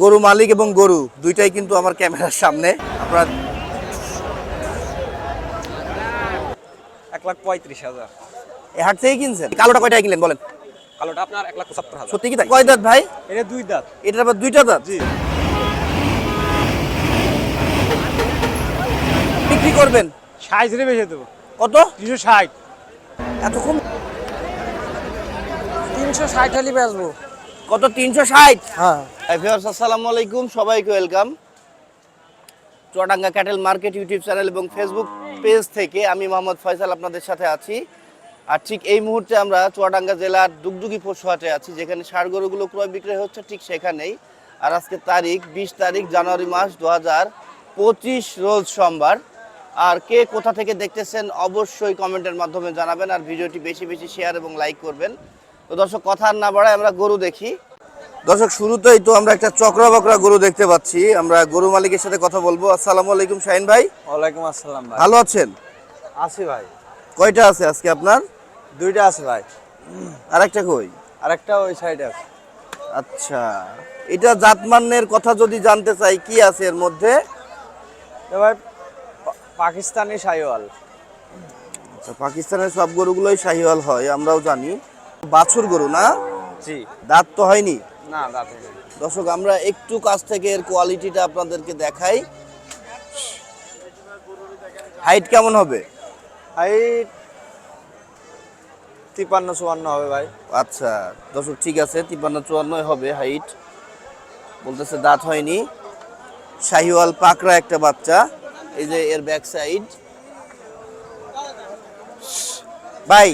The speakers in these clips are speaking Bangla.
গরু মালিক এবং গরু দুইটাই কিন্তু আমার ক্যামেরার সামনে। আপনারা এক লাখ পঁয়ত্রিশ হাজার। এই হাট থেকে কিনছেন? কালোটা কয়টায় কিনলেন বলেন। কালোটা আপনার এক লাখ পঁচাত্তর হাজার। সত্যি কি তাই? কয় দাঁত ভাই? এটা দুই দাঁত। এটার আবার দুইটা দাঁত? জি। বিক্রি করবেন? ষাট রে বেশি দেবো। কত? তিনশো ষাট। এত কম তিনশো ষাট হলে বেচবো। কত? তিনশো ষাট? হ্যাঁ। আসসালামু আলাইকুম সবাইকে welcome Chuadanga cattle market YouTube channel এবং ফেসবুক পেজ থেকে আমি মোহাম্মদ ফয়সাল আপনাদের সাথে আছি। আর ঠিক এই মুহূর্তে আমরা চুয়াডাঙ্গা জেলার দুগদুগি পশু হাটে আছি যেখানে ষাড় গরুগুলো ক্রয় বিক্রয় হচ্ছে ঠিক সেখানেই। আর আজকে তারিখ বিশ তারিখ জানুয়ারি মাস দু হাজার পঁচিশ রোজ সোমবার। আর কে কোথা থেকে দেখতেছেন অবশ্যই কমেন্টের মাধ্যমে জানাবেন আর ভিডিওটি বেশি বেশি শেয়ার এবং লাইক করবেন। তো দর্শক কথা আর না বাড়ায় আমরা গরু দেখি। দর্শক শুরুতেই তো আমরা একটা চক্রা বকরা গরু দেখতে পাচ্ছি। আমরা গরু মালিকের সাথে কথা বলব। আসসালামু আলাইকুম শাহিন ভাই। ওয়ালাইকুম আসসালাম ভাই। ভালো আছেন? আছি ভাই। কয়টা আছে আজকে আপনার? দুইটা আছে ভাই। আরেকটা কই? আরেকটা ওই সাইডে আছে। আচ্ছা। এটা জাতমানের কথা যদি জানতে চাই কি আছে এর মধ্যে? ভাই পাকিস্তানি সাইওয়াল আচ্ছা পাকিস্তানের সব গরুগুলোই শাহিওয়াল হয় আমরাও জানি। বাছুর গরু না? জি। দাঁত তো হয়নি? না দাঁতে নেই। দর্শক আমরা একটু কাছ থেকে এর কোয়ালিটিটা আপনাদেরকে দেখাই। হাইট কেমন হবে? হাইট তিপান্ন চুয়ান্ন হবে ভাই। আচ্ছা দর্শক ঠিক আছে তিপান্ন চুয়ান্নই হবে হাইট বলতেছে দাঁত হয়নি। শাহিওয়াল পাকড়া একটা বাচ্চা এই যে এর ব্যাক সাইড ভাই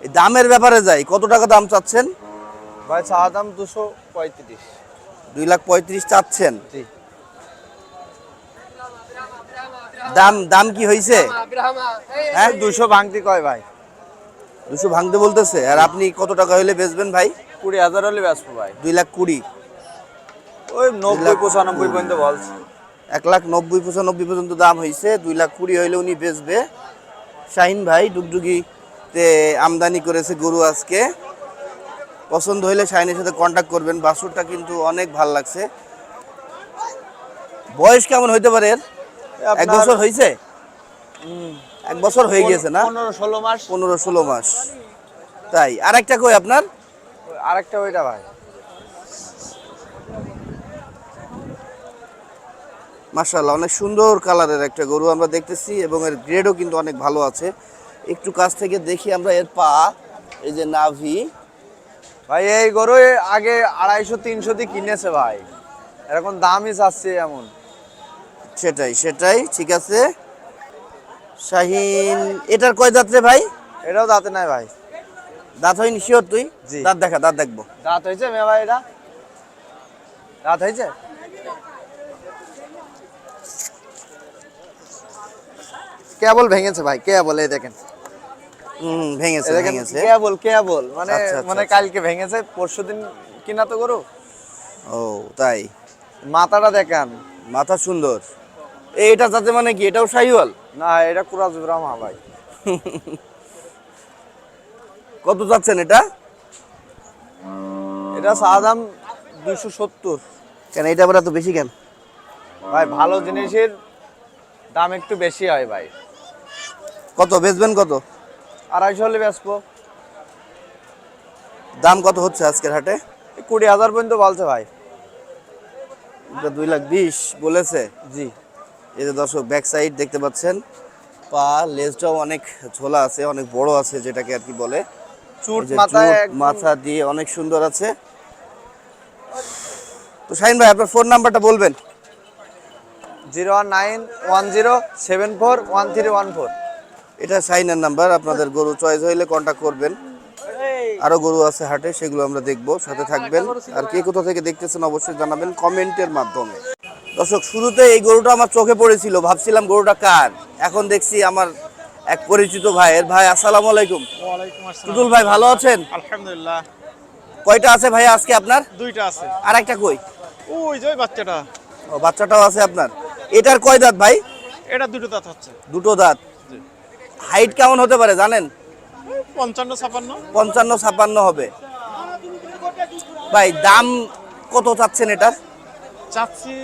দামের ব্যাপারে যাই কত টাকা দাম চাচ্ছেন? ভাই চা দাম দুশো পঁয়ত্রিশ। দুই লাখ পঁয়ত্রিশ চাচ্ছেন? দাম দাম কি হয়েছে হ্যাঁ? দুশো ভাঙতি কয় ভাই? দুশো ভাঙতে বলতেছে। আর আপনি কত টাকা হলে বেচবেন ভাই? কুড়ি হাজার হলে বেচবো ভাই। দুই লাখ কুড়ি। ওই নব্বই পঁচানব্বই পর্যন্ত বলছে। এক লাখ নব্বই পঁচানব্বই পর্যন্ত দাম হয়েছে দুই লাখ কুড়ি হইলে উনি বেচবে। শাহিন ভাই আমদানি করেছে গরু আজকে। পছন্দ হইলে শাহিনের সাথে কন্ট্যাক্ট করবেন বাসুরটা কিন্তু অনেক ভালো লাগছে। বয়স কেমন হইতে পারে এক বছর হয়েছে এক বছর হয়ে গিয়েছে না? পনেরো ষোলো মাস। পনেরো ষোলো মাস। তাই আর একটা কই আপনার? আরেকটা ওইটা ভাই। মার্শাল্লাহ অনেক সুন্দর কালারের একটা গরু আমরা দেখতেছি এবং এর গ্রেডও কিন্তু অনেক ভালো আছে। একটু কাছ থেকে দেখি আমরা এর পা এই যে নাভি। ভাই এই গরু আগে আড়াইশো তিনশো দিয়ে কিনেছে ভাই। এরকম দামই চাচ্ছে এমন। সেটাই সেটাই ঠিক আছে। শাহিন এটার কয় দাঁত রে ভাই? এটাও দাঁতে নাই ভাই। দাঁত হয়নি শিওর তুই? দাঁত দেখা দাঁত দেখব। দাঁত হয়েছে মে ভাই এটা? দাঁত হয়েছে? কেবল ভেঙেছে ভাই কেবল এই দেখেন। ভেঙেছে ভেঙেছে। কেবল কেবল মানে আচ্ছা, আচ্ছা, মানে আচ্ছা। কালকে ভেঙেছে পরশুদিন কিনা তো গরু। ও তাই? মাথাটা দেখান। মাথা সুন্দর। এটা যাতে মানে কি এটাও শাহিওয়াল না এটা কুরাজ ব্রাহ্মা ভাই। কত যাচ্ছেন এটা? এটা চা দাম দুশো সত্তর। কেন এটা আবার এত বেশি কেন? ভাই ভালো জিনিসের দাম একটু বেশি হয় ভাই। কত বেচবেন কত? আড়াইশো হলে বেচবো। দাম কত হচ্ছে আজকের হাটে? কুড়ি হাজার পর্যন্ত বলছে ভাই। এটা দুই লাখ বিশ বলেছে? জি। এই যে দর্শক ব্যাক সাইড দেখতে পাচ্ছেন। পা লেজটাও অনেক ঝোলা আছে অনেক বড় আছে যেটাকে আর কি বলে। চুট মাথা দিয়ে অনেক সুন্দর আছে। তো শাহিন ভাই আপনার ফোন নাম্বারটা বলবেন। Zero one nine one zero seven four one three one four. এটা শাহিনের নাম্বার আপনাদের গরু চয়েস হইলে কন্ট্যাক্ট করবেন। আরও গরু আছে হাটে সেগুলো আমরা দেখব সাথে থাকবেন। আর কে কোথা থেকে দেখতেছেন অবশ্যই জানাবেন কমেন্টের মাধ্যমে। দর্শক শুরুতে এই গরুটা আমার চোখে পড়েছিল ভাবছিলাম গরুটা কার? এখন দেখছি আমার এক পরিচিত ভাইয়ের ভাই আসসালামু আলাইকুম। টুটুল ভাই ভালো আছেন? আলহামদুলিল্লাহ। কয়টা আছে ভাই আজকে আপনার? দুইটা আছে। আর একটা কই? ওই যে বাচ্চাটা। ও বাচ্চাটাও আছে আপনার। এটার কয় দাঁত ভাই? এটা দুটো দাঁত হচ্ছে। দুটো দাঁত। হাইট কেমন হতে পারে জানেন? পঞ্চান্ন ছাপান্ন। পঞ্চান্ন ছাপান্ন হবে। ভাই দাম কত চাচ্ছেন এটার চাচ্ছি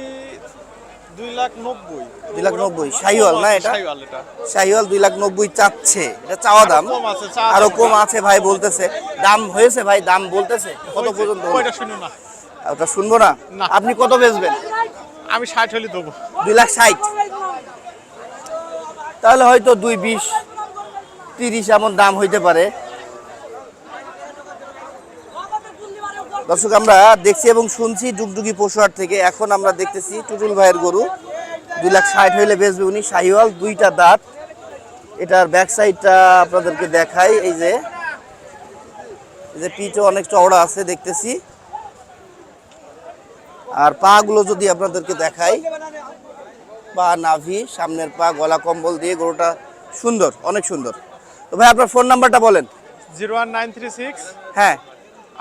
দুই লাখ নব্বই। দুই লাখ নব্বই। শাহিওয়াল না এটা? শাহিওয়াল দুই লাখ নব্বই চাচ্ছে। এটা চাওয়া দাম? আরও কম আছে ভাই বলতেছে। দাম হয়েছে ভাই দাম বলতেছে। কত পর্যন্ত? হলো? শুনো না। ওটা শুনব না? না। আপনি কত বেচবেন? আমি ষাট হলে দেবো। দুই লাখ ষাট। তাহলে হয়তো দুই বিশ, তিরিশ এমন দাম হইতে পারে। দর্শক, আমরা দেখছি এবং শুনছি ডুগডুগি পশুহাট থেকে। এখন আমরা দেখতেছি টুটুল ভাইয়ের গরু। দুই লাখ ষাট হইলে বেচবে উনি। শাহিওয়াল, দুইটা দাঁত। এটার ব্যাক সাইডটা আপনাদেরকে দেখাই। এই যে যে পিঠও অনেক চওড়া আছে, দেখতেছি। আর পাগুলো যদি আপনাদেরকে দেখাই। পা নাভি সামনের পা গলা কম্বল দিয়ে গরুটা সুন্দর অনেক সুন্দর। তো ভাই আপনার ফোন নাম্বারটা বলেন। Zero one nine three six হ্যাঁ।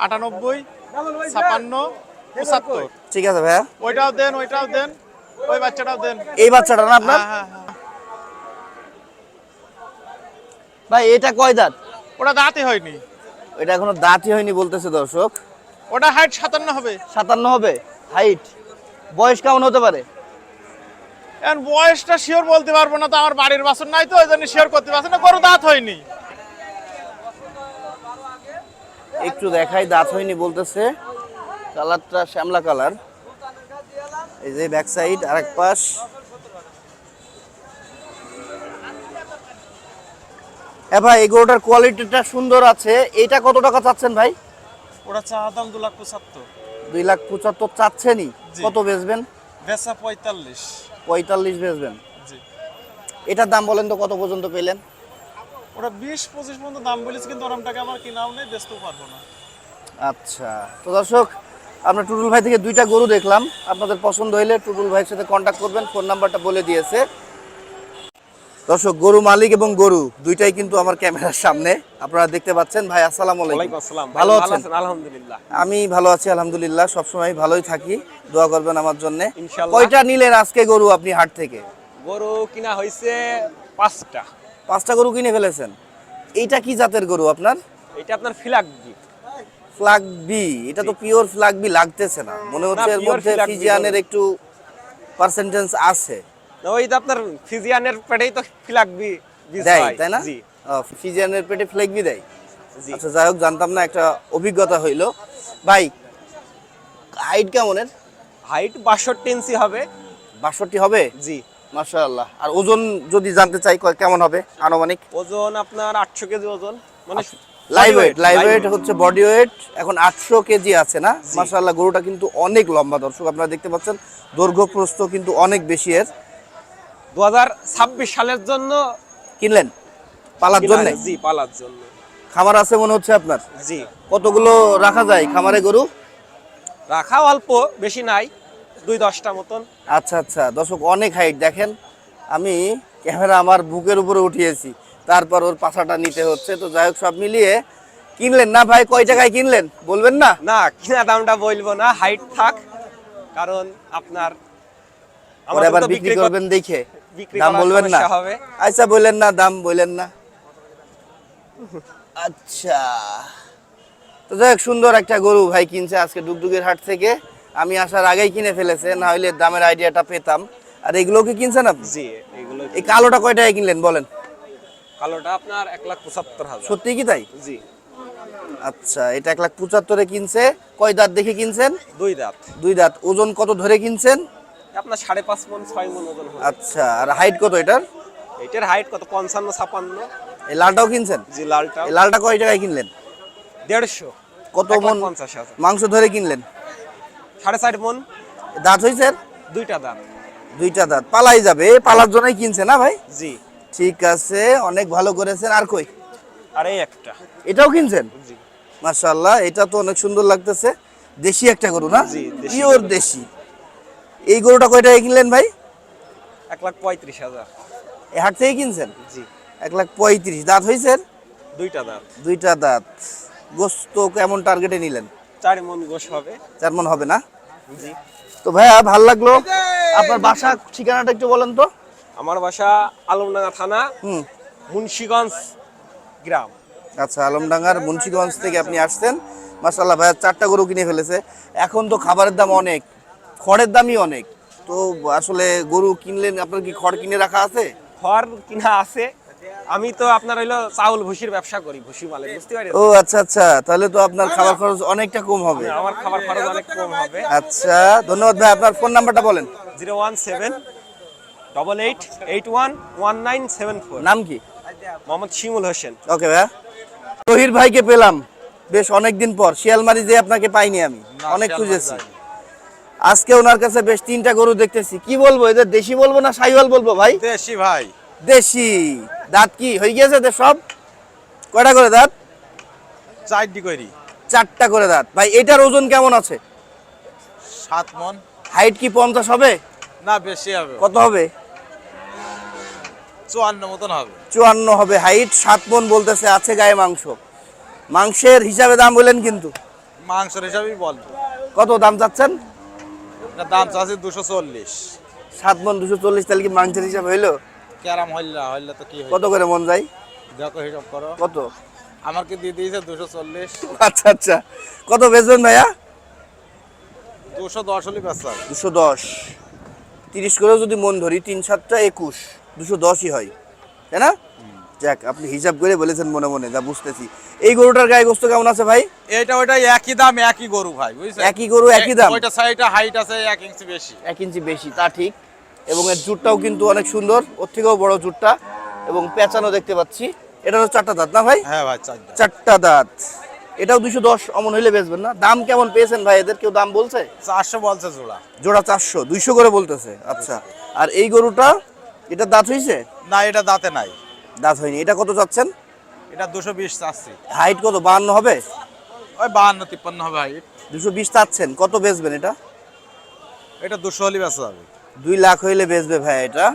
আটানব্বই ছাপান্ন পঁচাত্তর। ঠিক আছে ভাইয়া। ওইটাও দেন ওইটাও দেন ওই বাচ্চাটাও দেন। এই বাচ্চাটা না আপনার? হ্যাঁ হ্যাঁ হ্যাঁ। ভাই এটা কয় দাঁত? ওটা দাঁতই হয়নি। এটা এখনও দাঁতই হয়নি বলতেছে দর্শক। ওটা হাইট সাতান্ন হবে। সাতান্ন হবে? হাইট বয়স কেমন হতে পারে? এখন বয়সটা শিওর বলতে পারব না তো আমার বাড়ির বাসন নাই তো ওই জন্য শিওর করতে পারছি না গরু দাঁত হয়নি। একটু দেখাই দাঁত হয়নি বলতেছে। কালারটা শ্যামলা কালার। এই যে ব্যাক সাইড আরেক পাশ। হ্যাঁ ভাই এই গরুটার কোয়ালিটিটা সুন্দর আছে। এটা কত টাকা চাচ্ছেন ভাই? ওটা চা দাম দু লাখ পঁচাত্তর। দুই লাখ পঁচাত্তর চাচ্ছেনই। কত বেচবেন? বেচা পঁয়তাল্লিশ। পঁয়তাল্লিশ বেচবেন। জি। এটার দাম বলেন তো কত পর্যন্ত পেলেন? ওটা বিশ পঁচিশ পর্যন্ত দাম বলেছে কিন্তু ওরম টাকা আমার কিনাও নেই বেচতেও পারব না। আচ্ছা। তো দর্শক আমরা টুটুল ভাই থেকে দুইটা গরু দেখলাম। আপনাদের পছন্দ হইলে টুটুল ভাইয়ের সাথে কন্ট্যাক্ট করবেন ফোন নাম্বারটা বলে দিয়েছে। দর্শক গরু মালিক এবং গরু দুইটাই কিন্তু আমার ক্যামেরার সামনে। আপনারা দেখতে পাচ্ছেন। ভাই আসসালামু আলাইকুম। ভালো আছেন? আলহামদুলিল্লাহ। আমি ভালো আছি আলহামদুলিল্লাহ। সবসময় ভালোই থাকি। দোয়া করবেন আমার জন্য। কয়টা নিলেন আজকে গরু আপনি হাট থেকে? গরু কিনা হয়েছে পাঁচটা। পাঁচটা গরু কিনে ফেলেছেন। এইটা কি জাতের গরু আপনার? এটা আপনার ফিলাক ফ্লাগ বি। এটা তো পিওর ফ্লাগ বি লাগতেছে না। মনে হচ্ছে এর মধ্যে ফিজিয়ানের একটু পার্সেন্টেজ আছে। ওই তো আপনার ফিজিয়ানের পেটেই তো দেয় তাই না? ফিজিয়ানের পেটে দেয়? আচ্ছা যাই হোক জানতাম না একটা অভিজ্ঞতা হইল। ভাই হাইট কেমনের? হাইট বাষট্টি ইঞ্চি হবে। বাষট্টি হবে? জি। মাশাআল্লাহ। আর ওজন যদি জানতে চাই কেমন হবে আনুমানিক? ওজন আপনার আটশো কেজি ওজন। মানে লাইভ ওয়েট লাইভ ওয়েট হচ্ছে বডি ওয়েট এখন আটশো কেজি আছে না? মাশাআল্লাহ গরুটা কিন্তু অনেক লম্বা দর্শক আপনারা দেখতে পাচ্ছেন দৈর্ঘ্য প্রস্থ কিন্তু অনেক বেশি এর। দু হাজার ছাব্বিশ সালের জন্য কিনলেন? পালার জন্য? জি পালার জন্য। খামার আছে মনে হচ্ছে আপনার? জি। কতগুলো রাখা যায় খামারে গরু? রাখা অল্প বেশি নাই দুই দশটা মতন। আচ্ছা আচ্ছা। দর্শক অনেক হাইট দেখেন। আমি ক্যামেরা আমার বুকের উপরে উঠিয়েছি। তারপর ওর পাছাটা নিতে হচ্ছে। তো যাই হোক সব মিলিয়ে কিনলেন না ভাই? কয় টাকায় কিনলেন? বলবেন না? না কিনা দামটা বলব না। হাইট থাক কারণ আপনার আবার তো বিক্রি করবেন দেখে। বিক্রি দাম বলবেন না। হবে। আচ্ছা বললেন না দাম বললেন না। আচ্ছা। তো যাই সুন্দর একটা গরু ভাই কিনছে আজকে ডুগডুগের হাট থেকে। আমি আসার আগেই কিনে ফেলেছে না হলে দামের আইডিয়াটা পেতাম। আর এগুলো কি কিনছেন আপনি? জি এগুলো এই কালোটা কয় টাকায় কিনলেন বলেন। কালোটা আপনার এক লাখ পঁচাত্তর হাজার। সত্যি কি তাই? জি। আচ্ছা এটা এক লাখ পঁচাত্তরে কিনছে। কয় দাঁত দেখে কিনছেন? দুই দাঁত। দুই দাঁত। ওজন কত ধরে কিনছেন? আপনার সাড়ে পাঁচ মন ছয় মন ওজন হবে আচ্ছা আর হাইট কত এটার? এটার হাইট কত? পঞ্চান্ন ছাপান্ন এই লালটাও কিনছেন? জি লালটা এই লালটা কয় টাকায় কিনলেন? দেড়শো। কত মন পঞ্চাশ হাজার। মাংস ধরে কিনলেন? সাড়ে চার মন। দাঁত হয়েছে দুইটা দাঁত। দুইটা দাঁত। পালাই যাবে। পালার জন্যই কিনছে না ভাই? জি। ঠিক আছে অনেক ভালো করেছেন। আর কই? আর একটা। এটাও কিনছেন? জি। মাশাআল্লাহ এটা তো অনেক সুন্দর লাগতেছে। দেশি একটা গরু না? জি, পিওর দেশি। এই গরুটা কয় টাকায় কিনলেন ভাই? এক লাখ পঁয়ত্রিশ হাজার। এই হাট থেকে কিনছেন? জি। এক লাখ পঁয়ত্রিশ। দাঁত হয়েছে দুইটা দাঁত। দুইটা দাঁত। গোস্ত কেমন টার্গেটে নিলেন? চার মন গোশ হবে। চার মন হবে না? জি। তো ভাইয়া ভালো লাগল? আপনার বাসা ঠিকানাটা একটু বলেন তো। আমার বাসা আলমডাঙ্গা থানা হুম। মুন্সিগঞ্জ গ্রাম। আচ্ছা আলমডাঙ্গার মুন্সিগঞ্জ থেকে আপনি আসছেন। মাসাল্লাহ ভাইয়া চারটা গরু কিনে ফেলেছে। এখন তো খাবারের দাম অনেক। খড়ের দামই অনেক। তো আসলে গরু কিনলেন আপনার কি খড় কিনে রাখা আছে? খড় কিনা আছে। আমি তো আপনার হইল চাউল ভুসির ব্যবসা করি ভুসি মালে বুঝতে পারি ও আচ্ছা আচ্ছা। তাহলে তো আপনার খাবার খরচ অনেকটা কম হবে। আমার খাবার খরচ অনেক কম হবে। আচ্ছা ধন্যবাদ ভাই। আপনার ফোন নাম্বারটা বলেন। Zero one seven double eight eight one one nine seven four. নাম কি? মোহাম্মদ শিমুল হোসেন। ওকে ভাইয়া। রহির ভাইকে পেলাম। বেশ অনেক দিন পর শিয়ালমারি যে আপনাকে পাইনি আমি। অনেক খুঁজেছি। আজকে ওনার কাছে বেশ তিনটা গরু দেখতেছি। কি বলব এদের দেশি বলব না সাইওয়াল বলব ভাই? দেশি ভাই। দেশি। দাঁত কি হয়ে গেছে এদের সব? কয়টা করে দাঁত? চারটি করি চারটা করে দাঁত। ভাই এটার ওজন কেমন আছে? সাত মন। হাইট কি পঞ্চাশ হবে? না বেশি হবে। কত হবে? চুয়ান্ন মতন হবে। চুয়ান্ন হবে হাইট সাত মন বলতেছে আছে গায়ে মাংস। মাংসের হিসাবে দাম বললেন কিন্তু। মাংসের হিসাবেই বলব। কত দাম চাচ্ছেন? দাম চাচ্ছে দুশো চল্লিশ। সাত মন দুশো চল্লিশ তাহলে কি মাংসের হিসাব হইল? ক্যারাম হইলা হইলে তো কি কত করে মন যায়? দেখো হিসাব করো। কত? আমাকে দিয়ে দিয়েছে দুশো চল্লিশ? আচ্ছা আচ্ছা। কত বেচবেন ভাইয়া? দুশো দশ হলে বেচা দুশো দশ। তিরিশ করেও যদি মন ধরি তিন সাতটা একুশ। দুশো দশই হয়। তাই না? যাক আপনি হিসাব করে বলেছেন মনে মনে যা বুঝতেছি। এই গরুটার গায়ে গোস্ত কেমন আছে ভাই? এটা ওইটা একই দাম একই গরু ভাই বুঝছেন? একই গরু একই দাম? ওইটা সাইডটা হাইট আছে এক ইঞ্চি বেশি। এক ইঞ্চি বেশি তা ঠিক। এবং এর জুটটাও কিন্তু অনেক সুন্দর ওর থেকেও বড় জুটটা। এবং পেঁচানো দেখতে পাচ্ছি। এটারও চারটা দাঁত না ভাই? হ্যাঁ ভাই চারটা চারটা দাঁত। এটাও দুশো দশ অমন হইলে বেচবেন না। দাম কেমন পেয়েছেন ভাই এদের? কেউ দাম বলছে? চারশো বলছে জোড়া। জোড়া চারশো দুইশো করে বলতেছে। আচ্ছা আর এই গরুটা এটা দাঁত হয়েছে না এটা দাঁতে নাই। দাঁত হয়নি। এটা কত চাচ্ছেন? এটা দুশো বিশ চাচ্ছি। হাইট কত? বাহান্ন হবে? ওই বাহান্ন তিপ্পান্ন হবে হাইট দুশো বিশ চাচ্ছেন। কত বেচবেন এটা? এটা দুশো হলে বেচা যাবে। দুই লাখ হইলে বেচবে ভাই এটা।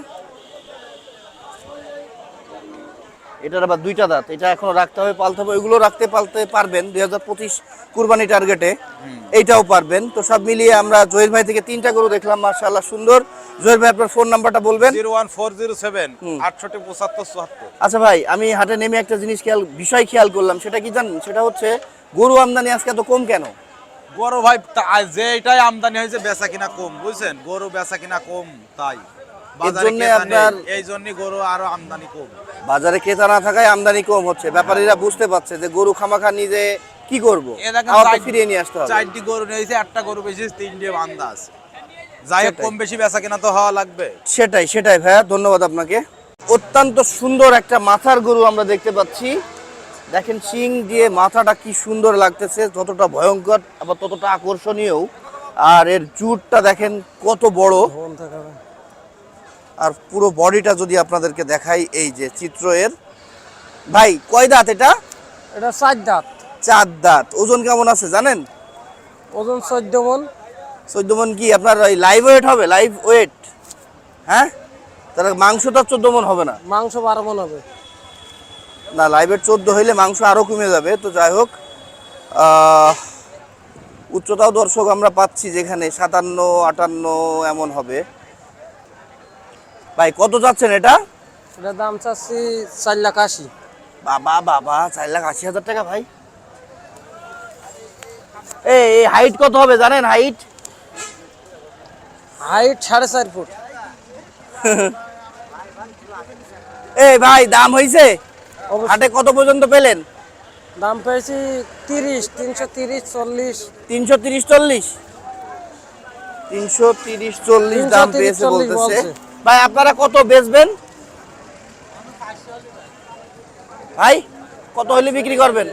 এটার আবার দুইটা দাঁত। এটা এখনও রাখতে হবে পালতে হবে। ওইগুলো রাখতে পালতে পারবেন দুই হাজার পঁচিশ কুরবানি টার্গেটে। এইটাও পারবেন। তো সব মিলিয়ে আমরা জহির ভাই থেকে তিনটা গরু দেখলাম মার্শাল্লাহ সুন্দর। জহির ভাই আপনার ফোন নাম্বারটা বলবেন? Zero one four zero seven আটষট্টি পঁচাত্তর চুয়াত্তর। আচ্ছা ভাই আমি হাটে নেমে একটা জিনিস খেয়াল বিষয় খেয়াল করলাম সেটা কি জানেন? সেটা হচ্ছে গরু আমদানি আজকে এত কম কেন? গরু ভাই যে এটাই আমদানি হয়েছে বেচা কিনা কম বুঝছেন? গরু বেচা কিনা কম তাই। বাজারে ক্রেতা এই জন্য গরু আরও আমদানি কম। বাজারে ক্রেতা না থাকায় আমদানি কম হচ্ছে। ব্যাপারীরা বুঝতে পারছে যে গরু খামাখা নিজে কি করব? ফিরিয়ে নিয়ে আসতে হবে। চারটি গরু নিয়েছে একটা গরু বেশি তিনটে আছে। যাই হোক কম বেশি বেচা কিনা তো হওয়া লাগবে। সেটাই সেটাই ভাইয়া ধন্যবাদ আপনাকে। অত্যন্ত সুন্দর একটা মাথার গরু আমরা দেখতে পাচ্ছি। দেখেন শিং দিয়ে মাথাটা কি সুন্দর লাগতেছে যতটা ভয়ঙ্কর আবার ততটা আকর্ষণীয়। আর এর জুটটা দেখেন কত বড়। আর পুরো বডিটা যদি আপনাদেরকে দেখাই এই যে চিত্র এর। ভাই কয় দাঁত এটা? এটা চার দাঁত। চার দাঁত। ওজন কেমন আছে জানেন? ওজন চোদ্দ মন। চোদ্দ মন কি? আপনার ওই লাইভ ওয়েট হবে? লাইভ ওয়েট হ্যাঁ? তাহলে মাংসটা চোদ্দ মন হবে না? মাংস বারো মন হবে। না লাইভের চোদ্দ হইলে মাংস আরও কমে যাবে। তো যাই হোক উচ্চতাও দর্শক আমরা পাচ্ছি যেখানে সাতান্ন আটান্ন এমন হবে। ভাই কত যাচ্ছেন এটা? এটা দাম চাচ্ছি চার লাখ আশি। বাবা বাবা চার লাখ আশি হাজার টাকা ভাই। এই হাইট কত হবে জানেন হাইট হাইট সাড়ে চার ফুট। এই ভাই দাম হইছে? অবশ্য- হাটে কত পর্যন্ত পেলেন? দাম পেয়েছি তিরিশ তিনশো তিরিশ চল্লিশ। তিনশো তিরিশ চল্লিশ? তিনশো তিরিশ চল্লিশ 330, দাম পেয়েছে বলতেছে। ভাই আপনারা কত বেচবেন? ভাই কত হলে বিক্রি করবেন?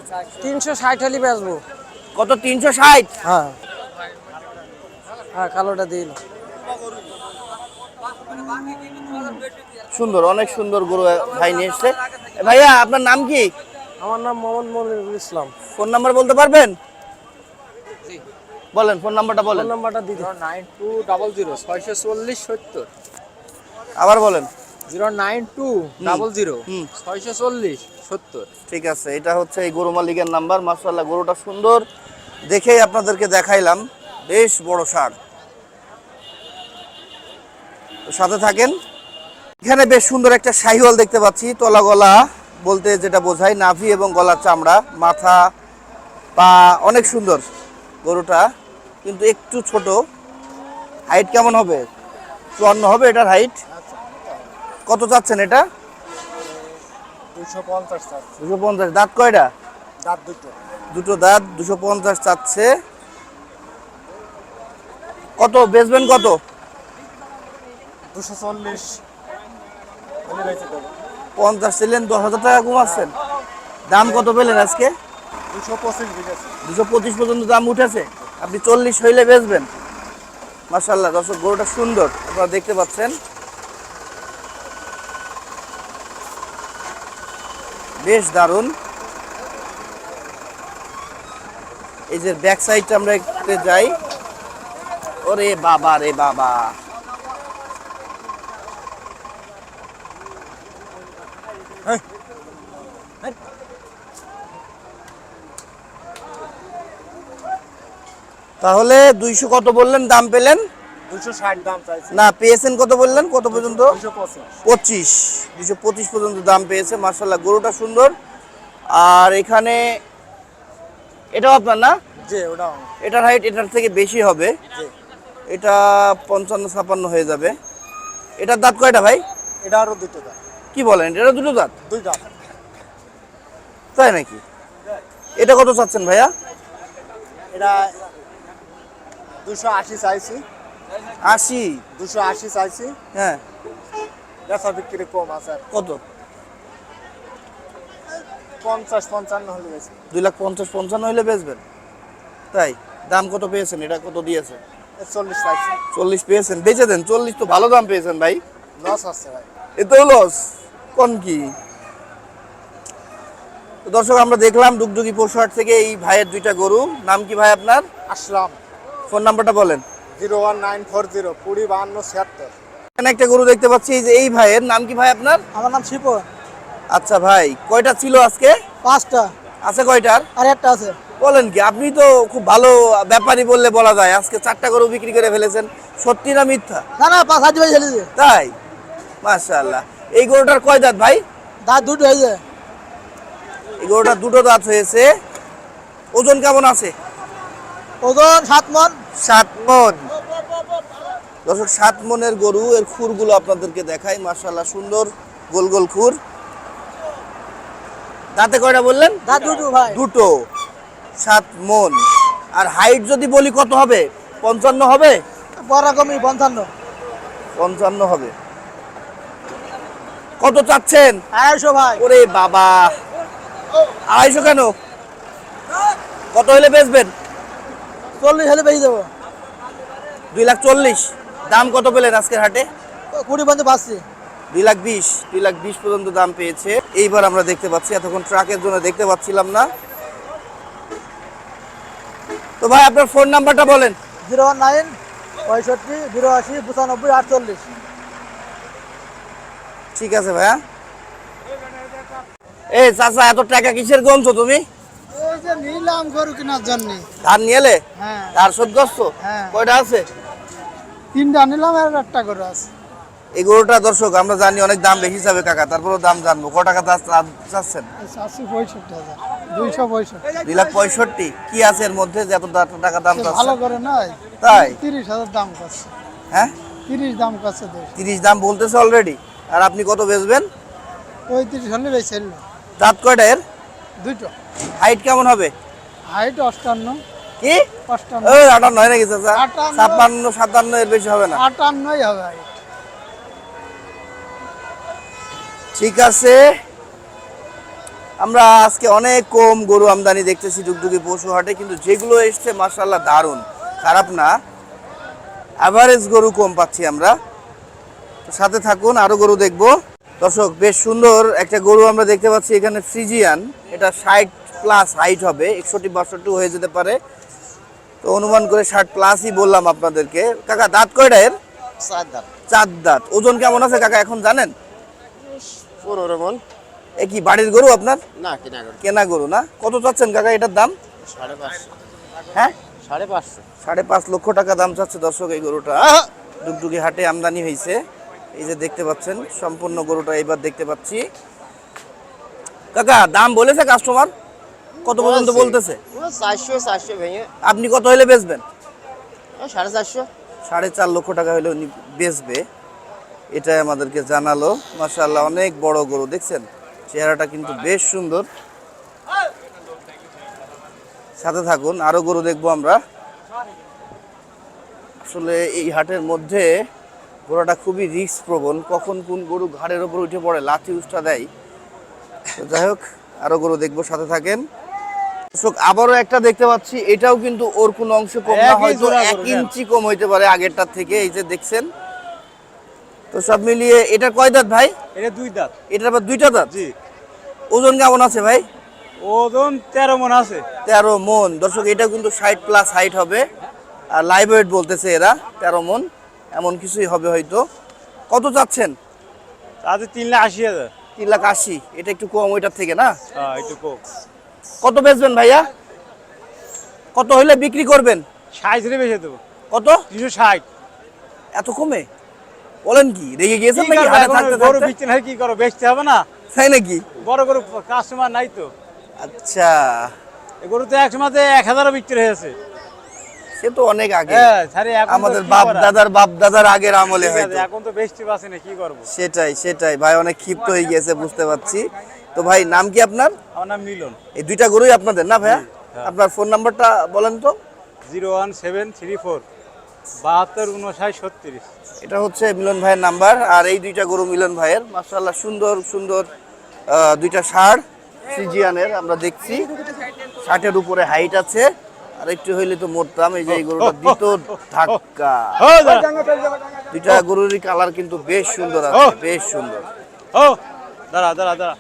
তিনশো ষাট হলে বেচবো। কত তিনশো ষাট? হ্যাঁ। হ্যাঁ কালোটা দিন সুন্দর অনেক সুন্দর গরু ভাই নিয়ে এসছে। ভাইয়া আপনার নাম কি? আমার নাম মোহাম্মদ মনিরুল ইসলাম। ফোন নাম্বার বলতে পারবেন? বলেন ফোন নাম্বারটা বলেন। ফোন নাম্বারটা দিদি নাইন টু ডাবল জিরো ছয়শো চল্লিশ সত্তর। আবার বলেন। Zero nine two double zero. ছয়শো চল্লিশ সত্তর। ঠিক আছে এটা হচ্ছে এই গরু মালিকের নাম্বার। মার্শাল্লাহ গরুটা সুন্দর। দেখেই আপনাদেরকে দেখাইলাম বেশ বড় সার সাথে থাকেন। এখানে বেশ সুন্দর একটা শাহিওয়াল দেখতে পাচ্ছি তলা গলা বলতে যেটা বোঝায় নাভি এবং গলার চামড়া মাথা পা অনেক সুন্দর গরুটা কিন্তু একটু ছোট। হাইট কেমন হবে? চুয়ান্ন হবে এটার হাইট কত চাচ্ছেন এটা? দুশো পঞ্চাশ দুশো পঞ্চাশ। দাঁত কয়টা? দাঁত দুটো। দুটো দাঁত দুশো পঞ্চাশ চাচ্ছে। কত? বেচবেন কত? দুশো চল্লিশ। পঞ্চাশ ছিলেন দশ হাজার টাকা কমাচ্ছেন দাম কত পেলেন আজকে? দুশো পঁচিশ দুশো পঁচিশ পর্যন্ত দাম উঠেছে। আপনি চল্লিশ হইলে বেচবেন। মার্শাল্লাহ দর্শক গরুটা সুন্দর। আপনারা দেখতে পাচ্ছেন। বেশ দারুণ। এই যে ব্যাক সাইডটা আমরা একটু যাই। ওরে বাবা রে বাবা। তাহলে দুইশো কত বললেন? দাম পেলেন? না পেয়েছেন কত বললেন? কত পর্যন্ত? পঁচিশ। দুশো পঁচিশ পর্যন্ত দাম পেয়েছে মার্শাল্লাহ গরুটা সুন্দর। আর এখানে এটাও আপনার না? এটার হাইট এটার থেকে বেশি হবে। এটা পঞ্চান্ন ছাপান্ন হয়ে যাবে। এটার দাঁত কয়টা ভাই? এটা আরও দুটো দাম কি বলেন এটা দুটো দাঁত? দুই দাম তাই নাকি? এটা কত চাচ্ছেন ভাইয়া? এটা দুশো আশি চাইছি। আশি। দুশো আশি চাইছি। হ্যাঁ। বেচা বিক্রি কম আছে কত? পঞ্চাশ পঞ্চান্ন হলে বেশি দুই লাখ পঞ্চাশ পঞ্চান্ন হইলে বেচবেন। তাই দাম কত পেয়েছেন? এটা কত দিয়েছে চল্লিশ চাইছি। চল্লিশ পেয়েছেন। বেচে দেন চল্লিশ তো ভালো দাম পেয়েছেন ভাই। লস আছে ভাই। এতো লস কোন কি? দর্শক আমরা দেখলাম ডুগডুগি পশুহাট থেকে এই ভাইয়ের দুইটা গরু। নাম কি ভাই আপনার? আসলাম ফোন নাম্বারটা বলেন। Zero one nine four zero কুড়ি বাহান্ন ছিয়াত্তর। এখানে একটা গরু দেখতে পাচ্ছি যে এই ভাইয়ের নাম কি ভাই আপনার? আমার নাম শিপন আচ্ছা ভাই কয়টা ছিল আজকে? পাঁচটা। আছে কয়টার? আর একটা আছে। বলেন কি আপনি তো খুব ভালো ব্যাপারী বললে বলা যায় আজকে চারটা গরু বিক্রি করে ফেলেছেন। সত্যি না মিথ্যা? না না পাঁচ হাজার বাজে ছেড়েছে তাই? মাশাআল্লাহ। এই গরুটার কয় দাঁত ভাই? দাঁত দুটো হয়েছে। এই গরুটার দুটো দাঁত হয়েছে। ওজন কেমন আছে? ওজন সাত মন। সাত মন। দর্শক সাত মনের গরু এর খুরগুলো আপনাদেরকে দেখাই। মাশাআল্লাহ সুন্দর গোল গোল খুর। দাঁতে কয়টা বললেন? দুটো ভাই। দুটো। সাত মন। আর হাইট যদি বলি কত হবে? পঞ্চান্ন হবে? বড় রকমই পঞ্চান্ন। পঞ্চান্ন হবে। কত চাচ্ছেন? আড়াইশো ভাই। ওরে বাবা। আড়াইশো কেন? কত হলে বেচবেন? চল্লিশ হলে বেশি দেবো। দুই লাখ চল্লিশ। দাম কত পেলেন আজকের হাটে? কুড়ি পর্যন্ত পাচ্ছি। দুই লাখ বিশ দুই লাখ বিশ পর্যন্ত দাম পেয়েছে। এইবার আমরা দেখতে পাচ্ছি এতক্ষণ ট্রাকের জন্য দেখতে পাচ্ছিলাম না। তো ভাই আপনার ফোন নাম্বারটা বলেন। জিরো নাইন পঁয়ষট্টি জিরো আশি পঁচানব্বই আটচল্লিশ। ঠিক আছে ভাইয়া। এই চাচা এত টাকা কিসের গমছো তুমি? নিলাম গরু কেনার জন্য। ধার নিয়ে হ্যাঁ। ধার শোধগ্রস্ত হ্যাঁ। কয়টা আছে? তিনটা নিলাম আর একটা গরু আছে। এই গরুটা দর্শক আমরা জানি অনেক দাম বেশি যাবে কাকা তারপরেও দাম জানব। ক টাকা চাচ্ছেন? চারশো পঁয়ষট্টি হাজার দুইশো পঁয়ষট্টি। দুই লাখ পঁয়ষট্টি। কি আছে এর মধ্যে যে এত টাকা দাম ভালো করে নয় তাই? তিরিশ হাজার দাম করছে। হ্যাঁ? তিরিশ দাম করছে তিরিশ দাম বলতেছে অলরেডি আর আপনি কত বেচবেন? পঁয়ত্রিশ হলে এলো দাঁত কয়টা এর? দুটো। হাইট কেমন হবে? হাইট অষ্টান্ন। কি? ওই আটান্ন হয় নাকি চাচা। ছাপ্পান্ন সাতান্ন এর বেশি হবে না। আটান্নই হবে। ঠিক আছে। আমরা আজকে অনেক কম গরু আমদানি দেখতেছি ডুগডুগি পশু হাটে কিন্তু যেগুলো এসছে মার্শাল্লাহ দারুণ। খারাপ না। অ্যাভারেজ গরু কম পাচ্ছি আমরা। সাথে থাকুন আরও গরু দেখব। দর্শক বেশ সুন্দর একটা গরু আমরা দেখতে পাচ্ছি এখানে ফ্রিজিয়ান এটা ষাট প্লাস হাইট হবে একষট্টি বাষট্টি হয়ে যেতে পারে। তো অনুমান করে ষাট প্লাসই বললাম আপনাদেরকে। কাকা দাঁত কয়টা এর? চার দাম চার দাঁত। ওজন কেমন আছে কাকা এখন জানেন? পনেরো মন। এ কি বাড়ির গরু আপনার? না কিনা করে কেনা গরু না? কত চাচ্ছেন কাকা এটার দাম? সাড়ে পাঁচশো। হ্যাঁ? সাড়ে পাঁচশো। সাড়ে পাঁচ লক্ষ টাকা দাম চাচ্ছে দর্শক এই গরুটা। ডুগডুগি হাটে আমদানি হয়েছে। এই যে দেখতে পাচ্ছেন সম্পূর্ণ গরুটা এবার দেখতে পাচ্ছি। কাকা দাম বলেছে কাস্টমার কত পর্যন্ত বলতেছে? চারশো চারশো ভেঙে। আপনি কত হলে বেচবেন? সাড়ে চারশো। সাড়ে চার লক্ষ টাকা হলে উনি বেচবে। এটাই আমাদেরকে জানালো। মাশাআল্লাহ অনেক বড় গরু দেখছেন? চেহারাটা কিন্তু বেশ সুন্দর। সাথে থাকুন আরও গরু দেখব আমরা। আসলে এই হাটের মধ্যে ঘোড়াটা খুবই রিস্ক প্রবণ কখন কোন গরু ঘাড়ের ওপর উঠে পড়ে লাথি উষ্টা দেয়। তো যাই হোক আরও গরু দেখব সাথে থাকেন। আবারও একটা দেখতে পাচ্ছি এটাও কিন্তু ওর কোনো অংশ কম না হয়তো এক ইঞ্চি কম হইতে পারে আগেরটার থেকে এই যে দেখছেন। তো সব মিলিয়ে এটা কয় দাঁত ভাই? এটা দুই দাঁত। এটার আবার দুইটা দাঁত? জি। ওজন কেমন আছে ভাই? ওজন তেরো মন আছে। তেরো মন। দর্শক এটা কিন্তু ষাট প্লাস হাইট হবে। আর লাইভ ওয়েট বলতেছে এরা তেরো মন। এমন কিছুই হবে হয়তো। কত চাচ্ছেন? তাতে তিন লাখ আশি হাজার। তিন লাখ আশি। এটা একটু কম ওইটার থেকে না? হ্যাঁ একটু কম। কত বেচবেন ভাইয়া? কত হইলে বিক্রি করবেন? বেশি দেবো। কত? তিনশো ষাট। এত কমে? বলেন কি রেগে গিয়েছেন নাকি? হাটে থাকতে গরু থাকতে? বিচ্ছেন কি করো বেচতে হবে না। তাই নাকি? বড় গরু কাস্টমার নাই তো। আচ্ছা। এই গরু তো এক সময়তে এক হাজারও বিক্রি হয়েছে। সে তো অনেক আগে। হ্যাঁ আমাদের বাপ দাদার বাপ দাদার আগের আমলে হয়তো। এখন তো বেচতে পারছি না কি করব? সেটাই সেটাই। ভাই অনেক ক্ষিপ্ত হয়ে গিয়েছে বুঝতে পারছি। তো ভাই নাম কি আপনার আমার নাম মিলন এই দুইটা গরুই আপনাদের না ভাইয়া আপনার ফোন নাম্বারটা বলেন তো zero one seven three four বাহাত্তর উনষাট ছত্রিশ এটা হচ্ছে মিলন ভাইয়ের নাম্বার আর এই দুইটা গরু মিলন ভাইয়ের মাশাআল্লাহ সুন্দর সুন্দর দুইটা ষাঁড় সিজিয়ানের আমরা দেখছি ষাটের উপরে হাইট আছে আর একটু হইলে তো মরতাম এই যে এই গরুটা দিত ধাক্কা দুইটা গরুরই কালার কিন্তু বেশ সুন্দর আছে বেশ সুন্দর ও দাঁড়া দাঁড়া দাঁড়া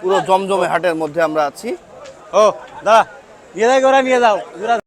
পুরো জমজমে হাটের মধ্যে আমরা আছি। ও দাদা নিয়ে যাই গোরা নিয়ে যাও।